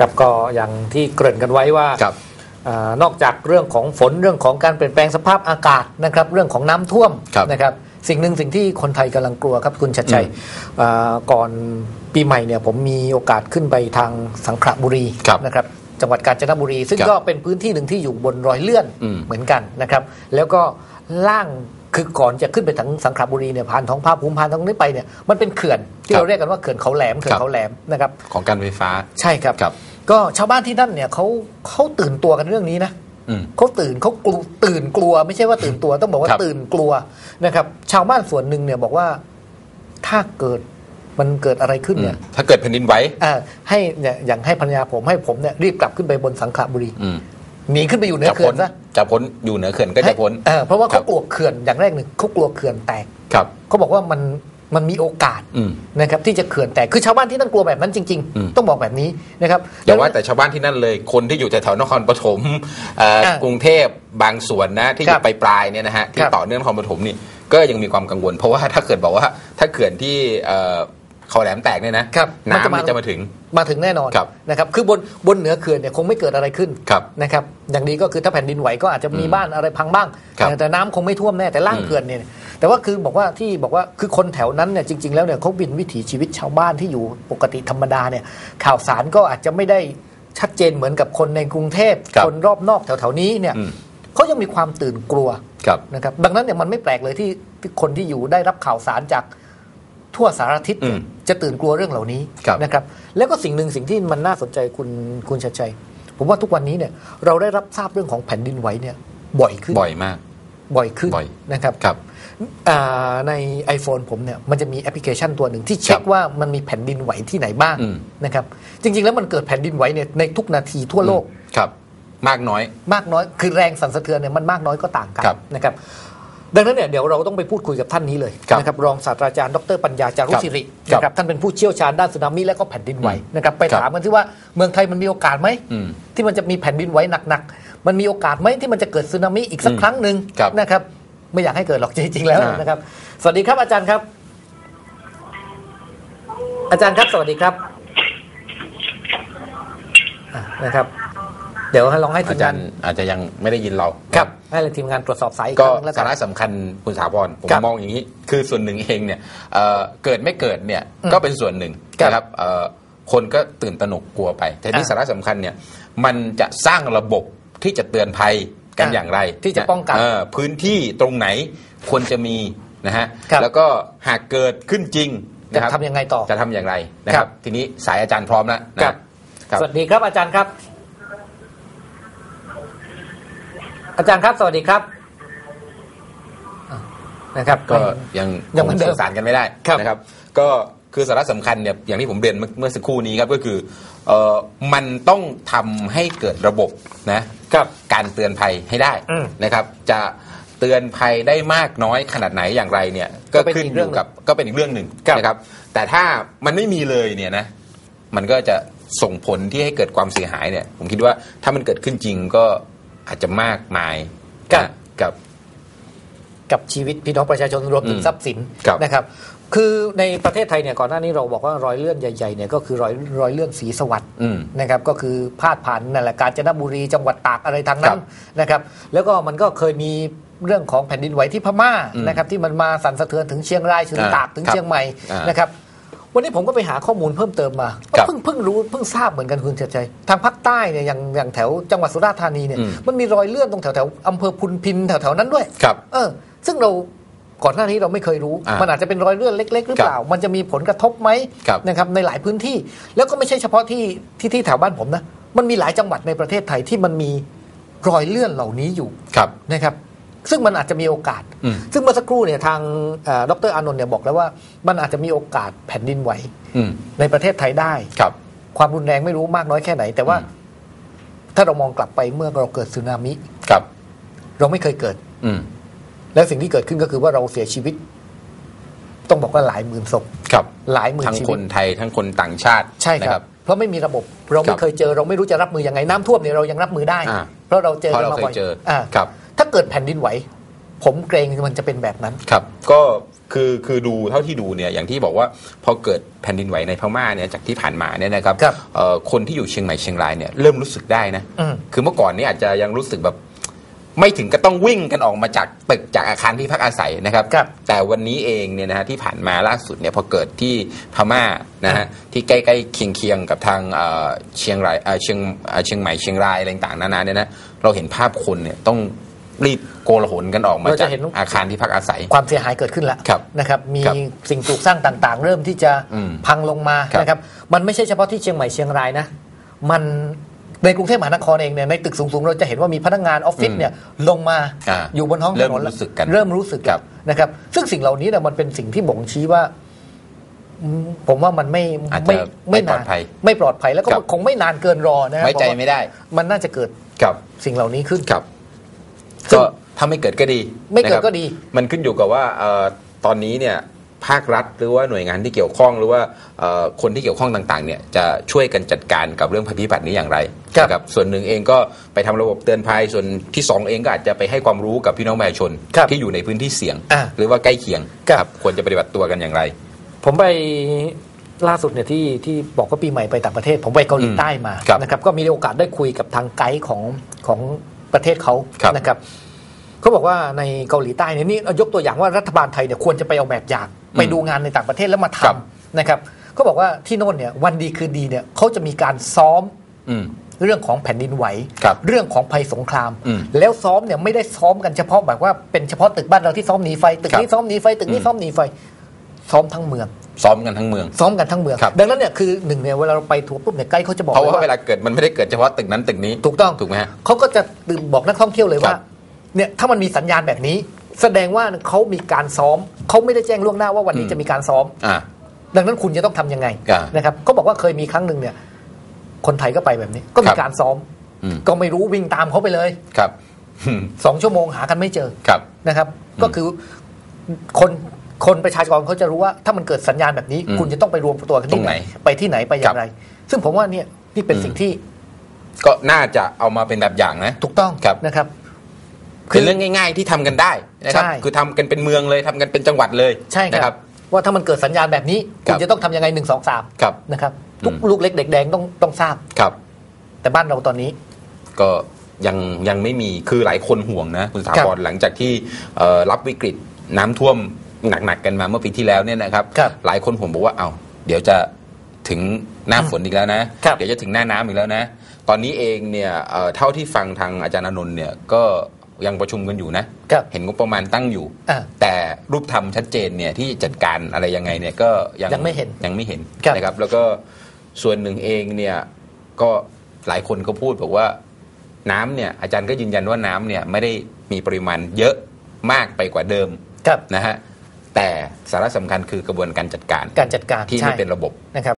ครับก็อย่างที่เกริ่นกันไว้ว่าครับอานอกจากเรื่องของฝนเรื่องของการเปลี่ยนแปลงสภาพอากาศนะครับ เรื่องของน้ำท่วมครับนะครับ สิ่งหนึ่งสิ่งที่คนไทยกำลังกลัวครับคุณชัดชัยอ่าก่อนปีใหม่เนี่ยผมมีโอกาสขึ้นไปทางสังขละบุรีครับนะครับ จังหวัดกาญจนบุรี ซึ่งครับก็เป็นพื้นที่หนึ่งที่อยู่บนรอยเลื่อนอืมเหมือนกันนะครับ แล้วก็ล่างคือก่อนจะขึ้นไปถึงสังขละบุรีเนี่ยผ่านท้องภาพภูมิพานตรงนี้ไปเนี่ยมันเป็นเขื่อนที่เราเรียกกันว่าเขื่อนเขาแหลมเขื่อนเขาแหลมนะครับของการไฟฟ้าใช่ครับครับ ก็ชาวบ้านที่นั่นเนี่ยเขาเขาตื่นตัวกันเรื่องนี้นะอืมเขาตื่นเขากลัวตื่นกลัว ไม่ใช่ว่าตื่นตัวต้องบอกว่าครับตื่นกลัวนะครับ ชาวบ้านส่วนหนึ่งเนี่ยบอกว่าถ้าเกิดมันเกิดอะไรขึ้นเนี่ย ถ้าเกิดแผ่นดินไหวอ่าให้เนี่ยอย่างให้ภรรยาผมให้ผมเนี่ยรีบกลับขึ้นไปบนสังขละบุรีอืมหนีขึ้นไปอยู่เหนือจะเขื่อพ้นนซะจะพ้นอยู่เหนือเขื่อนก็จะพ้นให้เออเพราะว่าครัเขาบกลัวเขื่อนอย่างแรกหนึ่งเขากลัวเขื่อนแตกครับเขาบอกว่ามัน มันมีโอกาสอืมนะครับที่จะเขื่อนแตกคือชาวบ้านที่นั่นกลัวแบบนั้นจริงอืมๆต้องบอกแบบนี้นะครับอย่าว่าแต่ชาวบ้านที่นั่นเลยคนที่อยู่แถวๆนครปฐมเอ่ออะกรุงเทพบางส่วนนะที่อครัยู่บไปปลายๆเนี่ยนะฮะที่ครับต่อเนื่องนครปฐมนี่ก็ยังมีความกังวล เพราะว่าถ้าเกิดบอกว่าถ้าเขื่อนที่เอ่อเขาแหลมแตกเนี่ยนะครับมันจะน้ำมานี่จะมาถึงมาถึงแน่นอนครับนะครับคือบนบนเหนือเขื่อนเนี่ยคงไม่เกิดอะไรขึ้นครับนะครับอย่างดีก็คือถ้าแผ่นดินไหวก็อาจจะมีอืมบ้านอะไรพังบ้างครับแต่น้ำคงไม่ท่วมแน่แต่ล่างอืมเขื่อนเนี่ย แต่ว่าคือบอกว่าที่บอกว่าคือคนแถวนั้นเนี่ยจริง ๆ แล้วเนี่ยเขาบินวิถีชีวิตชาวบ้านที่อยู่ปกติธรรมดาเนี่ยข่าวสารก็อาจจะไม่ได้ชัดเจนเหมือนกับคนในกรุงเทพครับคนรอบนอกแถวๆนี้เนี่ยอืมเขายังมีความตื่นกลัวครับนะครับดังนั้นเนี่ยมันไม่แปลกเลยที่ที่คนที่อยู่ได้รับข่าวสารจากทั่วสารทิศเนี่ยอืมจะตื่นกลัวเรื่องเหล่านี้ครับนะครับ แล้วก็สิ่งหนึ่งสิ่งที่มันน่าสนใจคุณคุณชัดชัย ผมว่าทุกวันนี้เนี่ยเราได้รับทราบเรื่องของแผ่นดินไหวเนี่ยบ่อยขึ้นบ่อยมาก บ่อยขึ้นบ่อยนะครับครับอ่าใน iPhone ผมเนี่ยมันจะมีแอปพลิเคชันตัวหนึ่งที่เช็คครับว่ามันมีแผ่นดินไหวที่ไหนบ้างอืมนะครับจริง ๆ แล้วมันเกิดแผ่นดินไหวเนี่ยในทุกนาทีทั่วโลกครับมากน้อย มากน้อยคือแรงสั่นสะเทือนเนี่ยมันมากน้อยก็ต่างกันครับนะครับดังนั้นเนี่ยเดี๋ยวเราต้องไปพูดคุยกับท่านนี้เลยครับนะครับรองศาสตราจารย์ดรปัญญาจารุครับศิริครับนะครับท่านเป็นผู้เชี่ยวชาญด้านสึนามิและก็แผ่นดินไหวอืมนะครับไปครับถามกันที่ว่าเมืองไทยมันมีโอกาสไหมอืมที่มันจะมีแผ่นดินไหวหนักๆ มันมีโอกาสไหมที่มันจะเกิดสึนามิอีกสักอืมครั้งหนึ่งครับนะครับไม่อยากให้เกิดหรอกจริงๆแล้วอ่านนะครับ สวัสดีครับอาจารย์ครับ อาจารย์ครับ สวัสดีครับอะนะครับ เดี๋ยวให้ลองให้ทีอามจางารนย์อาจจะยังไม่ได้ยินเราครับ ให้ทีมงานตรวจสอบสายอีกคก็รั้งแล้วกัสานระสำคัญคุณสาพรผมครับมองอย่างนี้ คือส่วนหนึ่งเองเนี่ยเอ่อเกิดไม่เกิดเนี่ยอืมก็เป็นส่วนหนึ่งครับนะครับเอ่อคนก็ตื่นตระหนกกลัวไปแต่ที่อ่าสาระสำคัญเนี่ย มันจะสร้างระบบ ที่จะเตือนภัยกันอ่าอย่างไรที่จะป้องกันเพื้นที่ตรงไหนควรจะมีนะฮะครับแล้วก็หากเกิดขึ้นจริงจะนะครับทำยังไงต่อจะทำอย่างไรนะคครัรับบทีนี้สายอาจารย์พร้อมแล้วนะครับครับสวัสดีครับอาจารย์ครับ อาจารย์ครับ สวัสดีครับอะนะครับ ก็ยังยังเหมือนเดิมสื่อสารกันไม่ได้ครับนะครับ ก็ คือสาระสำคัญเนี่ยอย่างที่ผมเรียนเมื่อเมื่อสักครู่นี้ครับก็คือเอ่อมันต้องทำให้เกิดระบบนะครับการเตือนภัยให้ได้อืมนะครับ จะเตือนภัยได้มากน้อยขนาดไหนอย่างไรเนี่ย ก็ก็เป็นขึ้นอีกอเรื่องยู่กับก็เป็นอีกเรื่องหนึ่งครับนะครับ แต่ถ้ามันไม่มีเลยเนี่ยนะ มันก็จะส่งผลที่ให้เกิดความเสียหายเนี่ย ผมคิดว่าถ้ามันเกิดขึ้นจริงก็อาจจะมากมายครับนะกับ กับชีวิตพี่น้องประชาชนรวมถึงอืมทรัพย์สินครับนะครับ คือในประเทศไทยเนี่ยก่อนหน้านี้เราบอกว่ารอยเลื่อนใหญ่ๆเนี่ยก็คือรอยรอยเลื่อนสีสวัสด์อืมนะครับก็คือพาดผ่านนั่นแหละกาญจนบุรีจังหวัดตากอะไรทางนั้ครันบนะครับแล้วก็มันก็เคยมีเรื่องของแผ่นดินไหวที่พม่าอืมนะครับที่มันมาสั่นสะเทือนถึงเชียงรายถึงอ่าตากถึงครับเชียงใหม่อ่านนะครับวันนี้ผมก็ไปหาข้อมูลเพิ่มเติมมาครับเพิ่งเพิ่งรู้เพิ่งทราบเหมือนกันคุณเฉยๆทางภาคใต้เนี่ยอย่างอย่างแถวจังหวัดสุราษฎร์ธานีเนี่ยอืมมันมีรอยเลื่อนตรงแถวแถวๆอำเภอพุนพินแถวแถวๆนั้นด้วยครับ เออ ซึ่งเราก่อนหน้านี้เราไม่เคยรู้อ่ามัมันอาจจะเป็นรอยเลื่อนเล็ก ๆ หรือเปล่า มันจะมีผลกระทบไหมครับนะครับในหลายพื้นที่ แล้วก็ไม่ใช่เฉพาะที่ที่ที่แถวบ้านผมนะ มันมีหลายจังหวัดในประเทศไทยที่มันมีรอยเลื่อนเหล่านี้อยู่ครับนะครับ ซึ่งมันอาจจะมีโอกาสอืมซึ่งเมื่อสักครู่เนี่ยทางเอ่อดรอานนท์เนี่ยบอกแล้วว่า มันอาจจะมีโอกาสแผ่นดินไหวอืมในประเทศไทยได้ครับความรุนแรงไม่รู้มากน้อยแค่ไหน แต่ว่าอืมถ้าเรามองกลับไปเมื่อเราเกิดสึนามิครับ เราไม่เคยเกิดอืม และสิ่งที่เกิดขึ้นก็คือว่าเราเสียชีวิต ต้องบอกว่าหลายหมื่นศพครับ หลายหมื่นทั้งชีควิตนไทยทั้งคนต่างชาติใช่คนะรับ เพราะไม่มีระบบเราคไม่รับเคยเจอเราไม่รู้จะรับมือยังไงน้ำท่วมเนี่ยเรายังรับมือได้ อ่า เพราะเราเจอเพราะกันเรามาเคยบ่อยเจออ่าครับ ถ้าเกิดแผ่นดินไหว ผมเกรงมันจะเป็นแบบนั้น ครับก็คือคือดูเท่าที่ดูเนี่ยอย่างที่บอกว่าพอเกิดแผ่นดินไหวในพม่าเนี่ยจากที่ผ่านมาเนี่ยนะครับครับเอ่อคนที่อยู่เชียงใหม่เชียงรายเนี่ยเริ่มรู้สึกได้นะอืมคือเมื่อก่อนนี้อาจจะยังรู้สึกแบบ ไม่ถึงก็ต้องวิ่งกันออกมาจากตึกจากอาคารที่พักอาศัยนะครับครับแต่วันนี้เองเนี่ยนะฮะที่ผ่านมาล่าสุดเนี่ยพอเกิดที่พม่านะฮะที่ใกล้ๆเคียงๆกับทางเอ่อเชียงรายเอ่อเชียงเอ่อเชียงใหม่เชียงรายอะไรต่างๆนานาเนี่ยนะเราเห็นภาพคนเนี่ยต้องรีบโกลาหลกันออกมาเราจะจากเห็นอาคารที่พักอาศัย ความเสียหายเกิดขึ้นแล้วครับนะครับมีครับสิ่งปลูกสร้างต่างๆ เริ่มที่จะอืมพังลงมาครับนะครับมันไม่ใช่เฉพาะที่เชียงใหม่เชียงรายนะ มัน ในกรุงเทพมหานครเองเนี่ยในตึกสูงๆ เราจะเห็นว่ามีพนักงานออฟฟิศอืมเนี่ยลงมาอ่าอยู่บนห้องถเริ่มนนแล้วรู้สึกกันเริ่มรู้สึกครับนะครับ ซึ่งสิ่งเหล่านี้เนี่ยมันเป็นสิ่งที่บ่งชี้ว่าอืมผมว่ามันไม่อาจจะไม่ไม่ปลนาอนดภัยไม่ปลอดภัยแล้วก็ครับ คงไม่นานเกินรอนะฮะไว้ใจเพราะว่าไม่ได้มันน่าจะเกิดครับสิ่งเหล่านี้ขึ้น ครับซึ่งก็ถ้าไม่เกิดก็ดีไม่เกิดนะครับก็ดีมันขึ้นอยู่กับว่าเอ่อตอนนี้เนี่ย ภาครัฐ หรือว่าหน่วยงานที่เกี่ยวข้องหรือว่าเอ่อคนที่เกี่ยวข้องต่างๆเนี่ยจะช่วยกันจัดการกับเรื่องภัยพิบัตินี้อย่างไรครับนะครับส่วนหนึ่งเองก็ไปทำระบบเตือนภัยส่วนที่สองเองก็อาจจะไปให้ความรู้กับพี่น้องประชาชนครับที่อยู่ในพื้นที่เสี่ยงอ่าหรือว่าใกล้เคียงครับควรจะปฏิบัติตัวกันอย่างไร ผมไปล่าสุดเนี่ยที่ที่บอกว่าปีใหม่ไปต่างประเทศ ผมไปเกาหลีใต้มาครับนะครับก็มีโอกาสได้คุยกับทางไกด์ของของประเทศเขาครับนะครับเขาบอกว่าในเกาหลีใต้เนี่ยนี่เอายกตัวอย่างว่ารัฐบาลไทยเนี่ยควรจะไปเอาแบบอย่าง ไปดูงานในต่างประเทศแล้วมาทครับำนะครับเขาบอกว่าที่โน่นเนี่ยวันดีคืนดีเนี่ยเขาจะมีการซ้อมอืมเรื่องของแผ่นดินไหวครับเรื่องของภัยสงครามอืมแล้วซ้อมเนี่ยไม่ได้ซ้อมกันเฉพาะแบบว่าเป็นเฉพาะตึกบ้านเราที่ซ้อมหนีไฟตึกครับนี้ซ้อมหนีไฟตึกนี้อืมซ้อมหนีไฟ ซ้อมทั้งเมือง ซ้อมกันทั้งเมือง ซ้อมกันทั้งเมืองครับดังนั้นเนี่ยคือหนึ่งเนี่ยเวลาเราไปทัวร์ปุ๊บเนี่ยไกด์เขาจะบอกเพราะเลยว่าเวลาเกิดมันไม่ได้เกิดเฉพาะตึกนั้นตึกนี้ถูกต้องถูกไหมฮะเขาก็จะตื่นบอกนักท่องเที่ยวเลยครัว่าบเนี่ยถ้ามันมีสัญญาณแบบนี้ แสดงว่าเขามีการซ้อมเขาไม่ได้แจ้งล่วงหน้าว่าวันนี้อืมจะมีการซ้อมอ่าดังนั้นคุณจะต้องทำยังไงอ่านะครับเขาบอกว่าเคยมีครั้งหนึ่งเนี่ย คนไทยก็ไปแบบนี้ ก็มีครับการซ้อมอืมก็ไม่รู้วิ่งตามเขาไปเลยครับสองชั่วโมงหากันไม่เจอครับนะครับ ก็คือคนคนประชากรเขาจะรู้ว่า ถ้ามันเกิดสัญญาณแบบนี้อืมคุณจะต้องไปรวมตัวกันตรที่งไหไหนนไปที่ไหนไปอย่างไร ซึ่งผมว่าเนี่ยนี่เป็นอืมสิ่งที่ ก็น่าจะเอามาเป็นแบบอย่างนะ ถูกต้องครับนะครับเป็นเรื่องง่าย ๆ ที่ทำกันได้ นะครับ ใช่คือทำกันเป็นเมืองเลยทำกันเป็นจังหวัดเลยใช่คนะครัรับบว่าถ้ามันเกิดสัญญาณแบบนี้ครัคุบณจะต้องทำยังไงหนึ่งสองสามครับ นะครับทุกอืม ลูกเล็กเด็กแดงต้องต้องทราบ ครับ แต่บ้านเราตอนนี้ ก็ยังยังไม่มีคือหลายคนห่วงนะคุณสาครับพรหลังจากที่เอ่อรับวิกฤตน้ำท่วมหนักๆกันมาเมื่อปีที่แล้วเนี่ยนะครับ ครับหลายคนผมบอกว่าเอา้าเดี๋ยวจะถึงหน้าฝนอีกแล้วนะครับเดี๋ยวจะถึงหน้าน้ำอีกแล้วนะ ตอนนี้เองเนี่ยเอ่อเท่าที่ฟังทางอาจารย์อานนท์เนี่ยก็ ยังประชุมกันอยู่นะครับเห็นงบประมาณตั้งอยู่ อ่า แต่รูปธรรมชัดเจนเนี่ยที่จัดการอะไรยังไงเนี่ยก็ยังยังไม่เห็นยังไม่เห็นครับ นะครับ แล้วก็ส่วนหนึ่งเองเนี่ยก็หลายคนก็พูดบอกว่าน้ำเนี่ยอาจารย์ก็ยืนยันว่าน้ำเนี่ยไม่ได้มีปริมาณเยอะมากไปกว่าเดิมครับนะฮะแต่สาระสำคัญคือกระบวนการจัดการการจัดการที่ใช่ไม่เป็นระบบ นะครับ